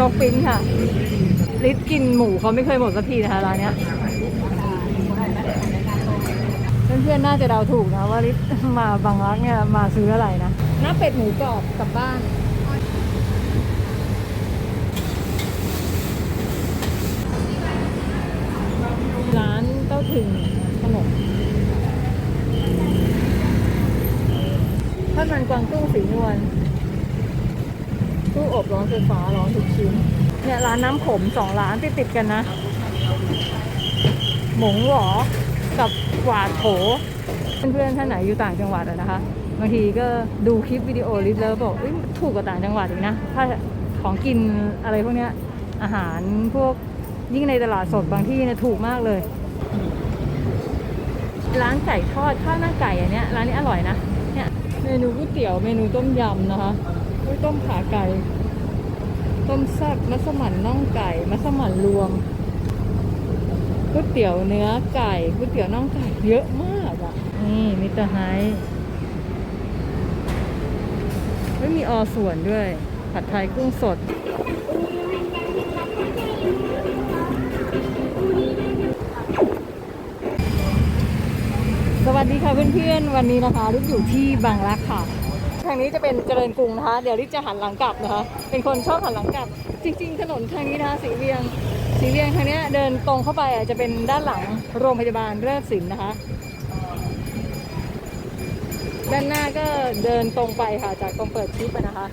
จ๊กปิ้งค่ะลิศกินหมูเขาไม่เคยหมดสักทีนะคะร้านเนี้ยเพื่อนๆน่าจะเดาถูกนะว่าลิศมาบางรักเนี่ยมาซื้ออะไรนะน้าเป็ดหมูกรอบกลับบ้าน ร้านเต้าถึงขนมทอดมันกวางตุ้งสีนวล ตู้อบร้อนไฟฟ้าร้อนทุกชิ้น เนี่ยร้านน้ำขมสองร้านติดติดกันนะ หมงหวอกับหวาดโถ เพื่อนๆท่านไหนอยู่ต่างจังหวัดอะนะคะบางทีก็ดูคลิปวิดีโอลิสแล้วบอกเอ้ยถูกกว่าต่างจังหวัดอีกนะถ้าของกินอะไรพวกเนี้ยอาหารพวกยิ่งในตลาดสดบางที่เนี่ยถูกมากเลย ร้านไก่ทอดข้าวหน้าไก่อันเนี้ยร้านนี้อร่อยนะเนี่ยเมนูก๋วยเตี๋ยวเมนูต้มยำนะคะ ก๋วยต้มขาไก่ ต้มแซ่บมัสมั่นน่องไก่ มัสมั่นรวมก๋วยเตี๋ยวเนื้อไก่ก๋วยเตี๋ยวน่องไก่เยอะมากอะ นี่มิสเตร์ไฮไม่มีอส่วนด้วย ผัดไทยกุ้งสด สวัสดีค่ะเพื่อนๆ วันนี้นะคะลิศอยู่ที่บางรักค่ะางนี้จะเป็นเจริญกรุงนะคะ เดี๋ยวลิศจะหันหลังกลับนะคะ เป็นคนชอบหันหลังกลับ จริง ๆ ถนนทางนี้นะคะสีเวียง สีเวียงทางเนี้ยเดินตรงเข้าไปอะจะเป็นด้านหลังโรงพยาบาลเลิศศิลป์นะคะ ด้านหน้าก็เดินตรงไปค่ะจากตรงเปิดคลิปนะคะ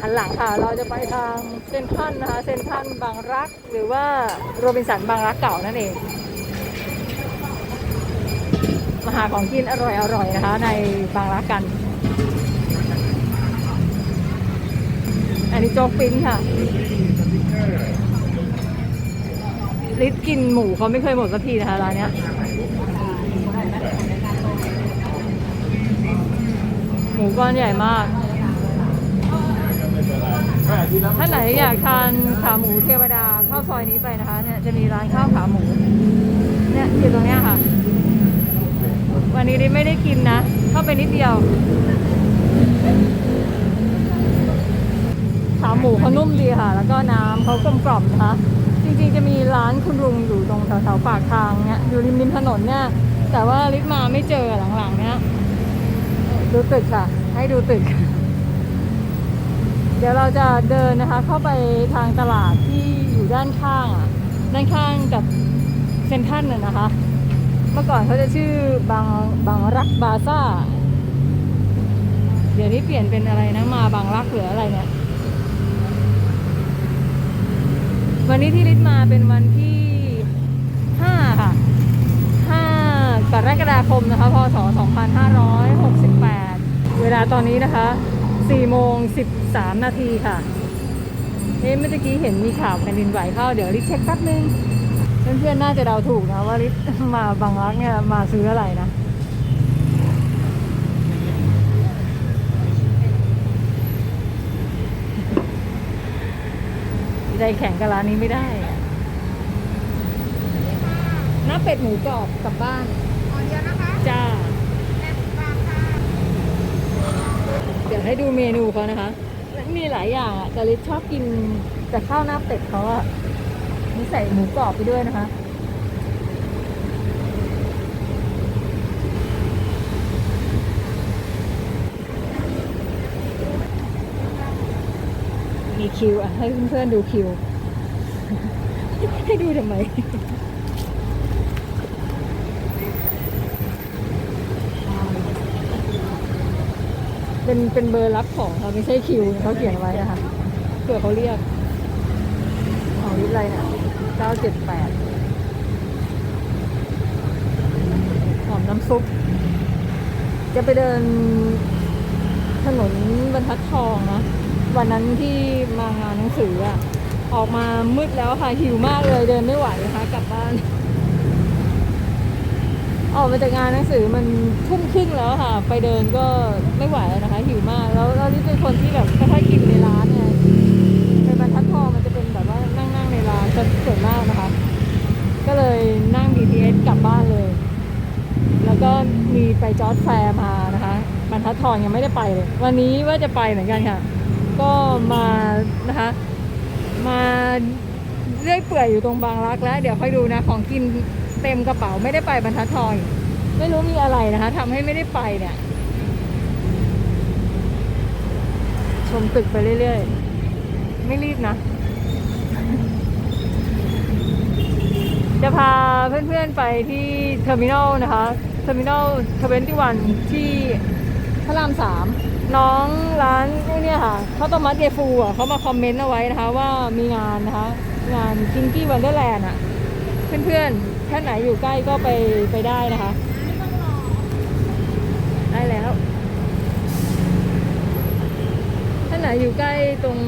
หันหลังค่ะ เราจะไปทางเซนทันนะคะ เซนทันบางรัก หรือว่าโรบินสันบางรักเก่านั่นเองมาหาของกินอร่อยๆนะคะ ในบางรักกัน อันนี้โจ๊กปิ้งค่ะลิศกินหมูเขาไม่เคยหมดสักทีนะคะร้านเนี้ยหมูก้อนใหญ่มาก ถ้าไหนอยากทานขาหมูเทวดาเข้าซอยนี้ไปนะคะเนี่ยจะมีร้านข้าวขาหมู เนี่ยอยู่ตรงเนี้ยค่ะ วันนี้ดิไม่ได้กินนะ เข้าไปนิดเดียว ขาหมูเขานุ่มดีค่ะ แล้วก็น้ำเขากลมกล่อมนะคะจริงๆจะมีร้านคุณลุงอยู่ตรงแถวๆปากทางเนี่ยอยู่ริมริมถนนเนี่ย แต่ว่าลิศมาไม่เจอหลังๆเนี่ยดูตึกค่ะ ให้ดูตึก เดี๋ยวเราจะเดินนะคะ เข้าไปทางตลาดที่อยู่ด้านข้างอะด้านข้างกับเซนทรันน่ะนะคะ เมื่อก่อนเขาจะชื่อบางบางรักบาซ่า เดี๋ยวนี้เปลี่ยนเป็นอะไรนะมาบางรักหรืออะไรเนี่ย วันนี้ที่ลิศมาเป็นวันที่ห้าค่ะห้ากรกฎาคมนะคะ พศ 2568 เวลาตอนนี้นะคะ4โมง13 นาทีค่ะเอ๊ะเมื่อกี้เห็นมีข่าวแผ่นดินไหวเข้า เดี๋ยวลิศเช็คแป๊บนึง เพื่อนๆ น่าจะเดาถูกนะว่าลิศมาบางรักเนี่ยมาซื้ออะไรนะ ใจแข็งกับร้านนี้ไม่ได้อะน้าเป็ดหมูกรอบกลับบ้านอ๋อเดียวนะคะจ้า แม่บางค่ะเดี๋ยวให้ดูเมนูเขานะคะ มีหลายอย่างอะแต่ลิศชอบกินแต่ข้าวหน้าเป็ดเขาอะมีใส่หมูกรอบไปด้วยนะคะ มีคิวอะ ให้เพื่อนๆดูคิว ให้ดูทำไมเป็นเป็นเบอร์รับของเขาไม่ใช่คิวเขาเขียนไว้นะคะเผื่อเขาเรียกของวิทย์อะไรนะเก้าเจ็ดแปดหอมน้ำซุป จะไปเดินถนนบรรทัดทองนะ วันนั้นที่มางานหนังสืออะออกมามืดแล้วค่ะหิวมากเลยเดินไม่ไหวนะคะกลับบ้าน ออกมาจากงานหนังสือมันทุ่มครึ่งแล้วค่ะ ไปเดินก็ไม่ไหวแล้วนะคะ หิวมากแล้วแล้วนี่เป็นคนที่แบบไม่ค่อยกินในร้านไงในบรรทัดทองมันจะเป็นแบบว่านั่งนั่งๆในร้านจะส่วนมากนะคะ ก็เลยนั่ง BTS กลับบ้านเลย แล้วก็มีไปจอร์ดแฟร์มานะคะบรรทัดทองยังไม่ได้ไปเลย วันนี้ว่าจะไปเหมือนกันค่ะ ก็มานะคะมาเรื่อยเปื่อยอยู่ตรงบางรักแล้ว เดี๋ยวค่อยดูนะของกินเต็มกระเป๋าไม่ได้ไปบรรทัดทองไม่รู้มีอะไรนะคะทำให้ไม่ได้ไปเนี่ย ชมตึกไปเรื่อยๆ ไม่รีบนะ จะพาเพื่อนๆไปที่เทอร์มินอลนะคะเทอร์มินอลทเวนตี้วันที่พระรามสาม น้องร้านไอ้นี่ค่ะเขาต้มมัดเยฟูอะเขามาคอมเมนต์เอาไว้นะคะ ว่ามีงานนะคะ งานคิงกี้วันเดอร์แลนด์อะ เพื่อนๆท่านไหนอยู่ใกล้ก็ไปไปได้นะคะ ได้แล้ว ท่านไหนอยู่ใกล้ตรง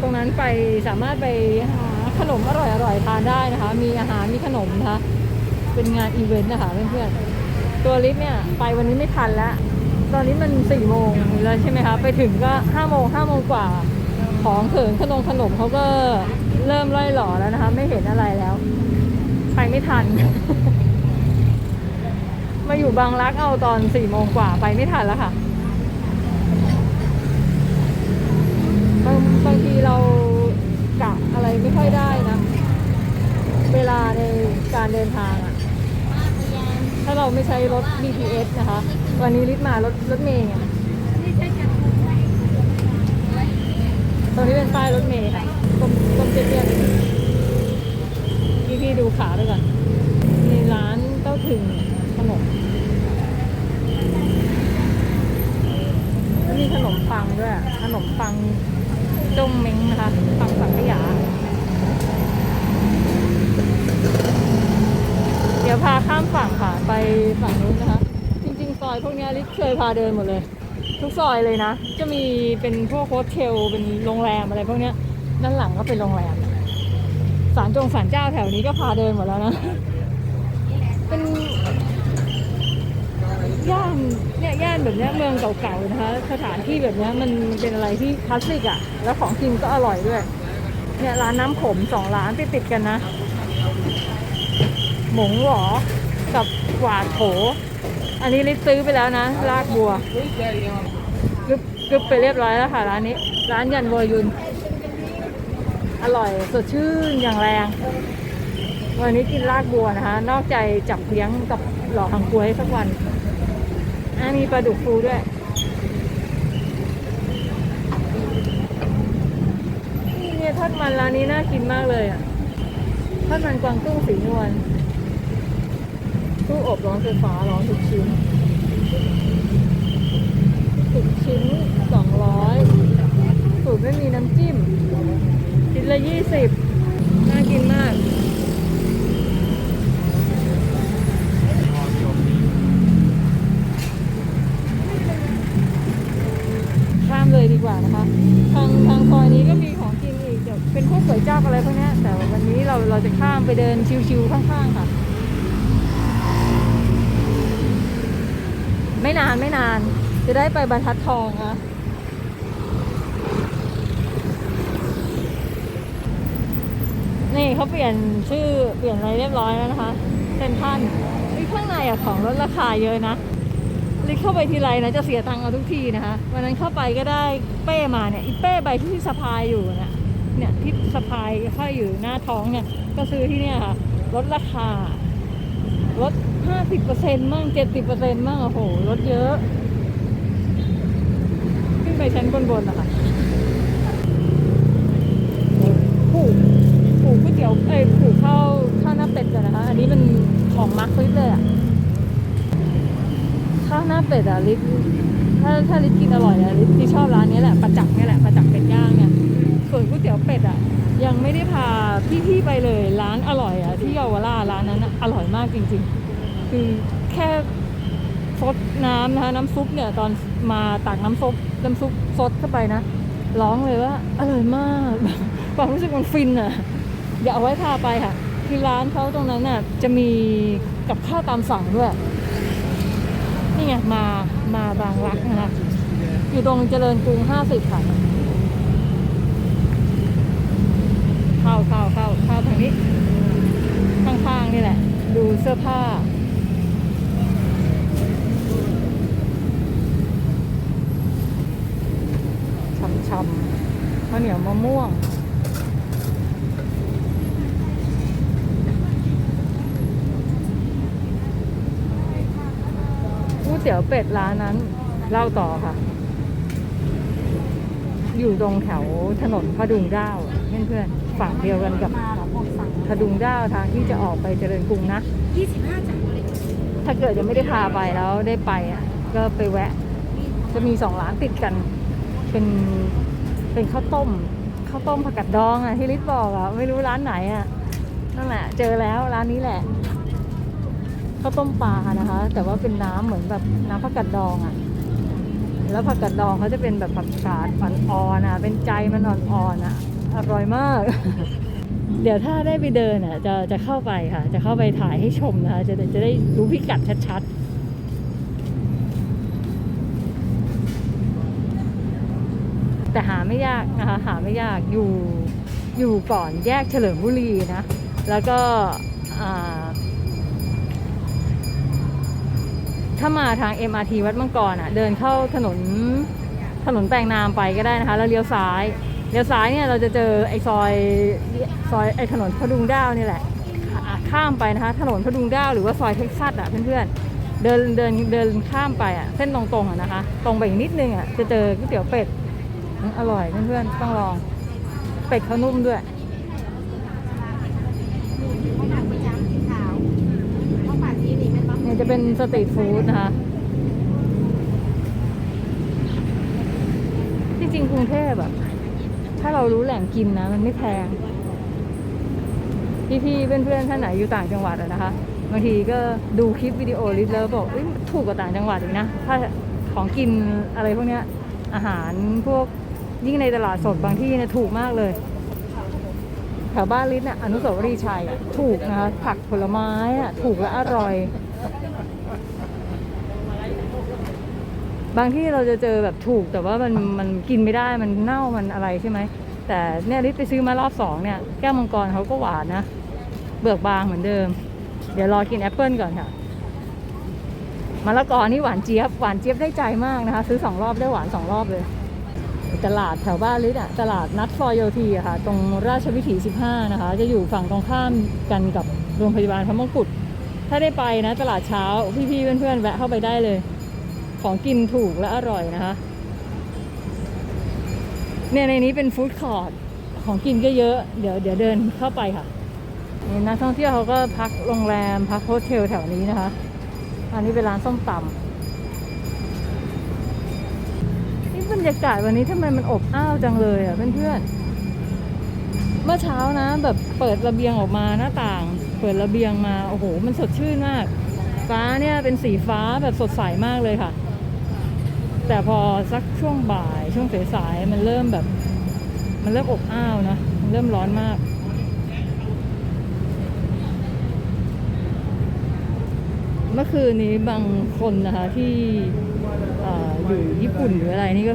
ตรงนั้นไปสามารถไปหาขนมอร่อยๆทานได้นะคะ มีอาหารมีขนมนะคะ เป็นงานอีเวนต์นะคะเพื่อนๆตัวลิฟต์เนี่ยไปวันนี้ไม่ทันแล้ว ตอนนี้มันสี่โมงแล้วใช่ไหมคะไปถึงก็ห้าโมงห้าโมงกว่า ของเขินขนมขนมเขาก็เริ่มล่อยหล่อแล้วนะคะ ไม่เห็นอะไรแล้วไปไม่ทัน มาอยู่บางรักเอาตอนสี่โมงกว่าไปไม่ทันแล้วค่ะบางบางทีเรากะอะไรไม่ค่อยได้นะ เวลาในการเดินทางอะถ้าเราไม่ใช้รถ BTS นะคะ วันนี้ลิศมารถรถเมย์ไงตรงนี้เป็นป้ายรถเมย์ค่ะกลมกลมเตี้ยๆพี่พี่ดูขาด้วยก่อนมีร้านเต้าถึงขนมแล้วมีขนมปังด้วย ขนมปังจ้งเม้งนะคะ ปังสังขยา เดี๋ยวพาข้ามฝั่งค่ะ ไปฝั่งนู้นนะคะ อยพวกนี้ลิศเคยพาเดินหมดเลย ทุกซอยเลยนะ จะมีเป็นพวกโฮสเทลเป็นโรงแรมอะไรพวกนี้ด้านหลังก็เป็นโรงแรมศาลจงศาลเจ้าแถวนี้ก็พาเดินหมดแล้วนะ เป็นย่านเนี่ยย่านแบบเนี้ยเมืองเก่าๆนะคะ สถานที่แบบเนี้ยมันเป็นอะไรที่คลาสสิกอะ่ะ แล้วของกินก็อร่อยด้วย เนี่ยร้านน้ำขมสองร้านติดติดกันนะ หมงหวอกับหวาดโถ อันนี้ลิซซื้อไปแล้วนะ ลากบัวกึบกึบไปเรียบร้อยแล้วค่ะร้านนี้ ร้านยันวอยุน อร่อยสดชื่นอย่างแรง วันนี้กินลากบัวนะคะ นอกใจจับเลี้ยงกับหล่อหังกล้วยสักวันอะมีปลาดุกฟูด้วยนี่เนี่ยทอดมันร้านนี้น่ากินมากเลยอะทอดมันกวางตุ้งสีนวล ตู้อบร้อนไฟฟ้าร้อนทุกชิ้นทุกชิ้นสองร้อยสูตรไม่มีน้ำจิ้มชิ้นละยี่สิบน่ากินมากข้ามเลยดีกว่านะคะ ทางทางซอยนี้ก็มีของกินอีกเดี๋ยวเป็นพวกก๋วยจั๊บอะไรพวกนี้แต่วันนี้เราเราจะข้ามไปเดินชิวๆข้างๆค่ะ ไม่นานไม่นาน จะได้ไปบรรทัดทองนะนี่เขาเปลี่ยนชื่อเปลี่ยนอะไรเรียบร้อยแล้วนะคะเซนทันนี่ข้างในอะของลดราคาเยอะนะลิเข้าไปทีไรนะจะเสียตังค์เอาทุกทีนะคะวันนั้นเข้าไปก็ได้เป้มาเนี่ยอีเป้ใบที่สะพายอยู่เนี่ยเนี่ยที่สะพายห้อยอยู่หน้าท้องเนี่ยก็ซื้อที่เนี่ยค่ะลดราคา ลด 50เปอร์เซ็นต์มั่ง 70เซมั่ง โอ้โห ลดเยอะ ขึ้นไปชั้นบนๆนะคะผูกผูกก๋วยเตี๋ยวเอ้ยผูกข้าวข้าวหน้าเป็ดกันนะคะ อันนี้เป็นของมาร์คลิสเลยอะ ข้าวหน้าเป็ดอะลิศถ้าถ้าลิศกินอร่อยอะลิศที่ชอบร้านนี้แหละประจักษ์นี่แหละประจักษ์เป็ดย่างเนี่ยส่วนก๋วยเตี๋ยวเป็ดอะยังไม่ได้พาพี่ๆไปเลยร้านอร่อยอะที่เยาวราชร้านนั้นอะอร่อยมากจริง ๆ คือแค่ซดน้ำนะคะน้ำซุปเนี่ยตอนมาตักน้ำซุปน้ำซุปซดเข้าไปนะร้องเลยว่าอร่อยมากความรู้สึกมันฟินอะอย่าเอาไว้พาไปค่ะ คือร้านเขาตรงนั้นน่ะจะมีกับข้าวตามสั่งด้วย นี่ไงมามาบางรักนะคะอยู่ตรงเจริญกรุงห้าสิบค่ะ เข้าเข้าเข้าเข้าทางนี้ ข้างๆนี่แหละ ดูเสื้อผ้า ช่ำๆข้าวเหนียวมะม่วง เตี๋ยวเป็ดร้านนั้น เล่าต่อค่ะ อยู่ตรงแถวถนนพดุงด้าวอะเพื่อนๆฝั่งเดียวกันกับมาเหรอผมสั่งพดุงด้าวทางที่จะออกไปเจริญกรุงนะยี่สิบห้าจังเลยถ้าเกิดยังไม่ได้พาไปแล้วได้ไปอะก็ไปแวะ จะมีสองร้านติดกัน เป็นเป็นข้าวต้มข้าวต้มผักกัดดองอะที่ลิศบอกอะไม่รู้ร้านไหนอะนั่นแหละเจอแล้วร้านนี้แหละ ข้าวต้มปลานะคะ แต่ว่าเป็นน้ำเหมือนแบบน้ำผักกัดดองอะ แล้วผักกัดดองเขาจะเป็นแบบผักกาดอ่อนๆอะ เป็นใจมันอ่อนๆอะ อร่อยมาก เดี๋ยวถ้าได้ไปเดินอะจะจะเข้าไปค่ะ จะเข้าไปถ่ายให้ชมนะคะ จะจะได้รู้พิกัดชัดๆแต่หาไม่ยากนะคะหาไม่ยากอยู่อยู่ก่อนแยกเฉลิมบุรีนะ แล้วก็ ถ้ามาทาง MRT วัดมังกรอะ เดินเข้าถนนถนนแปลงนามไปก็ได้นะคะ แล้วเลี้ยวซ้ายเลี้ยวซ้ายเนี่ยเราจะเจอไอ้ซอยซอยไอ้ถนนพดุงด้าวนี่แหละข้ามไปนะคะ ถนนพดุงด้าวหรือว่าซอยเท็กซัสอะเพื่อนๆเดินเดินเดินข้ามไปอะเส้นตรงๆอะนะคะ ตรงไปอีกนิดนึงอะจะเจอก๋วยเตี๋ยวเป็ดอืมอร่อยเพื่อนๆต้องลองเป็ดเขานุ่มด้วย เขาหนักไปย้ำสีขาวเขาปาดนี้นี่เป็นบ้า เนี่ย จะเป็นสตรีทฟู้ดนะคะ ที่จริงกรุงเทพอะถ้าเรารู้แหล่งกินนะ มันไม่แพง พี่ๆเพื่อนๆท่านไหนอยู่ต่างจังหวัดอะนะคะบางทีก็ดูคลิปวิดีโอลิสแล้วบอกอถูกกว่าต่างจังหวัดอีกนะถ้าของกินอะไรพวกเนี้ยอาหารพวกยิ่งในตลาดสดบางที่เนี่ยถูกมากเลย แถวบ้านลิศเนี่ยอนุสาวรีย์ชัยถูกนะคะผักผลไม้อะถูกและอร่อย บางที่เราจะเจอแบบถูกแต่ว่ามันมันกินไม่ได้มันเน่ามันอะไรใช่ไหม แต่เนี่ยลิศไปซื้อมารอบสองเนี่ยแก้วมังกรเขาก็หวานนะ เบือกบางเหมือนเดิม เดี๋ยวรอกินแอปเปิลก่อนค่ะมะละกอนี่หวานเจี๊ยบหวานเจี๊ยบได้ใจมากนะคะ ซื้อสองรอบได้หวานสองรอบเลย ตลาดแถวบ้านลิศอะตลาดนัดฟอยโยทีอะค่ะ ตรงราชวิถี 15 นะคะ จะอยู่ฝั่งตรงข้ามกันกับโรงพยาบาลพระมงกุฎ ถ้าได้ไปนะตลาดเช้าพี่ๆเพื่อนๆแวะเข้าไปได้เลย ของกินถูกและอร่อยนะคะเนี่ยในนี้เป็นฟู้ดคอร์ทของกินก็เยอะ เดี๋ยวเดี๋ยวเดินเข้าไปค่ะนี่นักท่องเที่ยวเขาก็พักโรงแรมพักโฮสเทลแถวนี้นะคะ อันนี้เป็นร้านส้มตำนี่บรรยากาศวันนี้ทำไมมันอบอ้าวจังเลยอะเพื่อนๆเมื่อเช้านะแบบเปิดระเบียงออกมาหน้าต่าง เปิดระเบียงมา โอ้โห มันสดชื่นมาก ฟ้าเนี่ยเป็นสีฟ้าแบบสดใสมากเลยค่ะ แต่พอสักช่วงบ่ายช่วงสายๆมันเริ่มแบบ มันเริ่มอบอ้าวนะมันเริ่มร้อนมากเมื่อคืนนี้บางคนนะคะที่อ่ออยู่ญี่ปุ่นหรืออะไรนี่ก็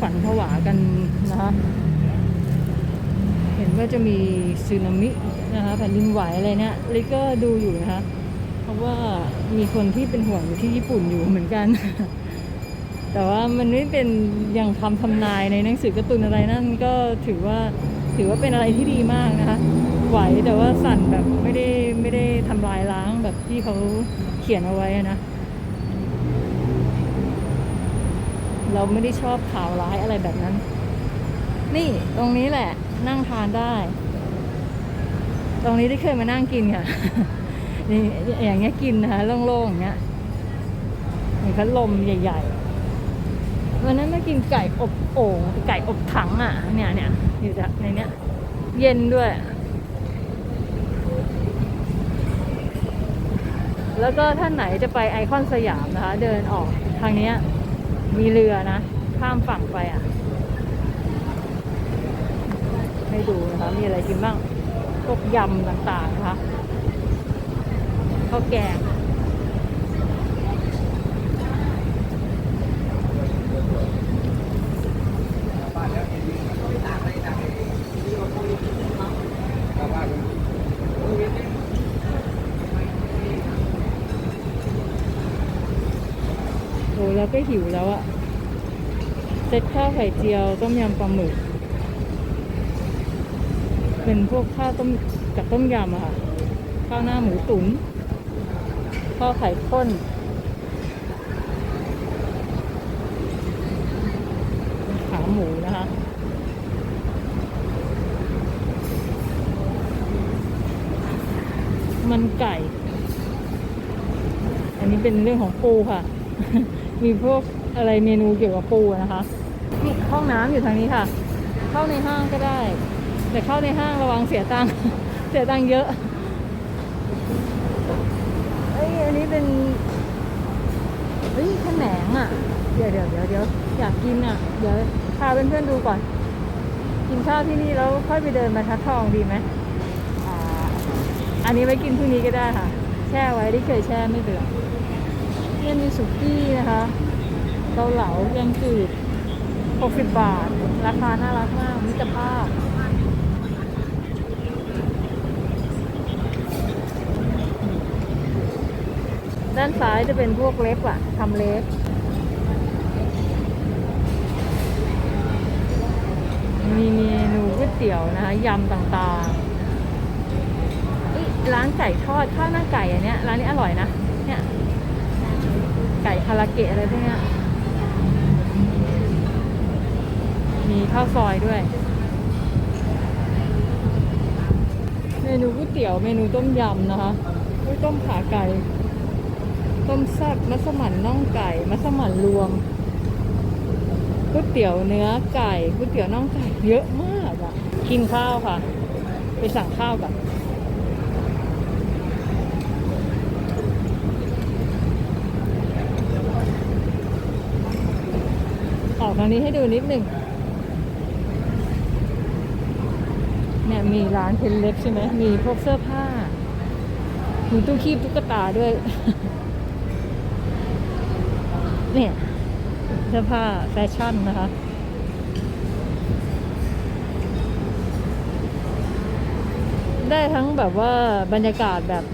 ฝันผวากันนะคะ เห็นว่าจะมีสึนามิ นะคะแผ่นดินไหวอะไรเนี่ยลิกก็ดูอยู่นะคะ เพราะว่ามีคนที่เป็นห่วงอยู่ที่ญี่ปุ่นอยู่เหมือนกัน แต่ว่ามันไม่เป็นอย่างคำทำนายในหนังสือการ์ตูนอะไรนั่นก็ถือว่าถือว่าเป็นอะไรที่ดีมากนะคะ ไหวแต่ว่าสั่นแบบไม่ได้ไม่ได้ทำลายล้างแบบที่เขาเขียนเอาไว้นะเราไม่ได้ชอบข่าวร้ายอะไรแบบนั้น นี่ตรงนี้แหละนั่งทานได้ ตรงนี้ที่เคยมานั่งกินค่ะนี่อย่างเงี้ยกินนะคะโล่งๆอย่างเงี้ยมีพัดลมใหญ่ๆวันนั้นมากินไก่อบโอ่งไก่อบถังอะเนี่ยเนี่ยอยู่ในเนี้ยเย็นด้วย แล้วก็ท่านไหนจะไปไอคอนสยามนะคะ เดินออกทางเนี้ยมีเรือนะ ข้ามฝั่งไปอะ ให้ดูนะคะ มีอะไรกินบ้าง พวกยำต่างๆนะคะข้าวแกงโอ้แล้วก็หิวแล้วอะเซตข้าวไข่เจียวต้มยำปลาหมึก เป็นพวกข้าวต้มกับต้มยำอะค่ะ ข้าวหน้าหมูตุ๋นข้าวไข่ข้นขาหมูนะคะมันไก่ อันนี้เป็นเรื่องของปูค่ะ มีพวกอะไรเมนูเกี่ยวกับปูนะคะ ห้องน้ำอยู่ทางนี้ค่ะ เข้าในห้างก็ได้ แต่เข้าในห้างระวังเสียตังค์เสียตังค์เยอะเอ้ยอันนี้เป็นเฮ้ยแขนงอะ เดี๋ยวเดี๋ยวเดี๋ยวเดี๋ยวอยากกินอะ เดี๋ยวพาเพื่อนๆดูก่อน กินข้าวที่นี่แล้วค่อยไปเดินบรรทัดทองดีไหมอ่าอันนี้ไว้กินพรุ่งนี้ก็ได้ค่ะ แช่ไว้ที่เคยแช่ไม่เบื่อเนี่ยมีสุกี้นะคะเกาเหลาแกงจืด60 บาท ราคาน่ารักมากมิตรภาพ ด้านซ้ายจะเป็นพวกเล็บอะทำเล็บ มีเมนูก๋วยเตี๋ยวนะคะยำต่างๆเอ้ยร้านไก่ทอดข้าวหน้าไก่อันเนี้ยร้านนี้อร่อยนะ เนี่ย ไก่คาราเกะอะไรพวกเนี้ย มีข้าวซอยด้วย เมนูก๋วยเตี๋ยวเมนูต้มยำนะคะ ต้มขาไก่ ต้มแซ่บมัสมั่นน่องไก่ มัสมั่นรวมก๋วยเตี๋ยวเนื้อไก่ก๋วยเตี๋ยวน่องไก่เยอะมากอะกินข้าวค่ะ ไปสั่งข้าวกันออกทางนี้ให้ดูนิดหนึ่งเนี่ยมีร้านเพนเล็บใช่ไหมมีพวกเสื้อผ้า มีตู้คีบตุ๊กตาด้วย เนี่ยเสื้อผ้าแฟชั่นนะคะ ได้ทั้งแบบว่าบรรยากาศแบบ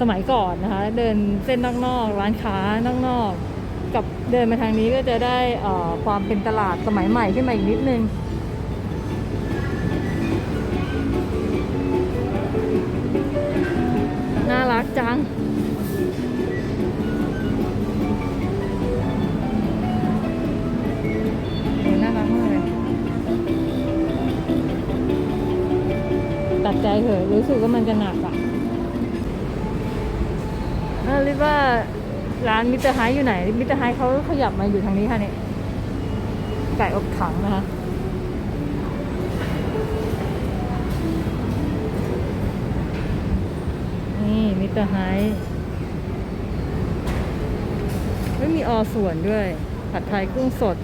สมัยก่อนนะคะ เดินเส้นนอกๆร้านค้านอกๆกับเดินมาทางนี้ก็จะได้ความเป็นตลาดสมัยใหม่ขึ้นมาอีกนิดนึงน่ารักจัง รู้สึกว่ามันจะหนักอะเออริว่าร้านมิสเตอร์ไฮอยู่ไหน มิสเตอร์ไฮเขาขยับมาอยู่ทางนี้ค่ะเนี่ยไก่อบถังนะคะนี่มิสเตอร์ไฮไม่มีออส่วนด้วย ผัดไทยกุ้งสด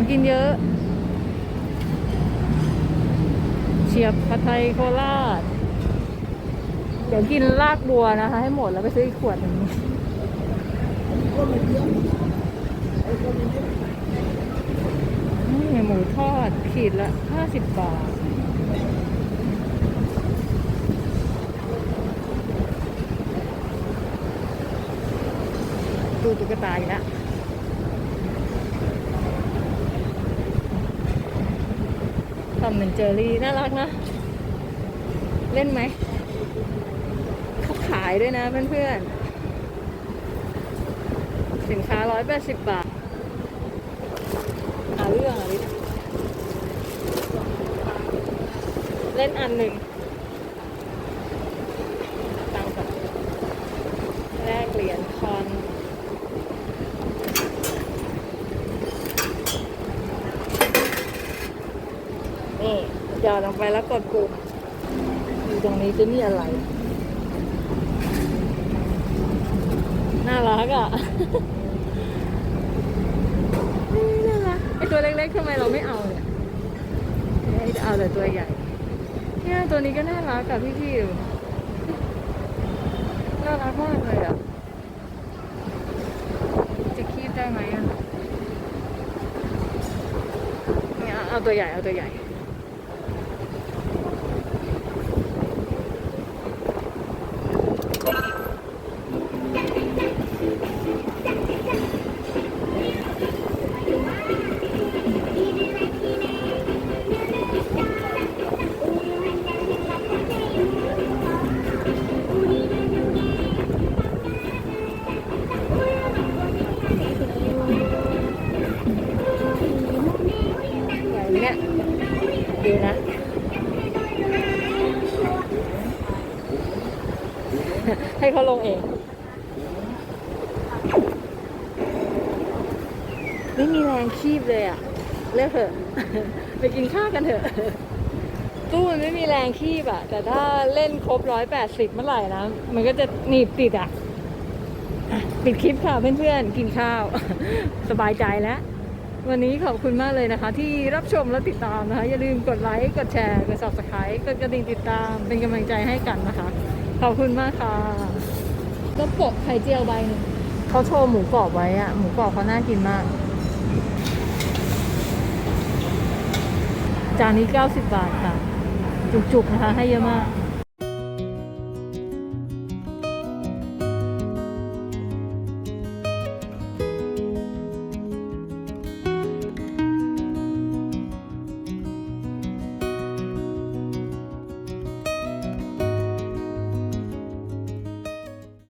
ของกินเยอะ เฉียบผัดไทยโคราช เดี๋ยวกินลากบัวนะคะ ให้หมดแล้วไปซื้ออีกขวดหนึ่งนี่หมูทอดขีดละห้าสิบบาทดูตุ๊กตาอีกแล้ว เหมือนเจอรี่น่ารักนะ เล่นไหม เขาขายด้วยนะเพื่อนๆ สินค้าร้อยแปดสิบบาทหาเรื่องอะไรเล่นอันหนึ่งค์ก่อนแลกเหรียญคอน นี่หยอดลง ไปแล้วกดปุ่มอยู่ตรงนี้จะมีอะไร น่ารักอะน่ารักไอตัวเล็กๆทำไมเราไม่เอาเนี่ยเอาแต่ตัวใหญ่ เนี่ยตัวนี้ก็น่ารักกับพี่พี่น่ารักมากเลยอะ จะคีบได้ไหมอะ เนี่ยเอาตัวใหญ่เอาตัวใหญ่ ลิกเถอะไปกินข้าวกันเถอะตู้มันไม่มีแรงคีบอะแต่ถ้าเล่นครบร้อยแปดสิบเมื่อไหร่นะมันก็จะหนีบติดอะปิดคลิปค่ะเพื่อนๆ กินข้าว สบายใจแล้ว วันนี้ขอบคุณมากเลยนะคะ ที่รับชมและติดตามนะคะ อย่าลืมกดไลค์กดแชร์กด subscribe กดกระดิ่งติดตามเป็นกำลังใจให้กันนะคะ ขอบคุณมากค่ะก็โปะไข่เจียวใบหนึงเขาโชว์หมูกรอบไว้อะหมูกรอบเขาน่ากินมาก จานนี้ 90 บาทค่ะ จุกๆนะคะ ให้เยอะมาก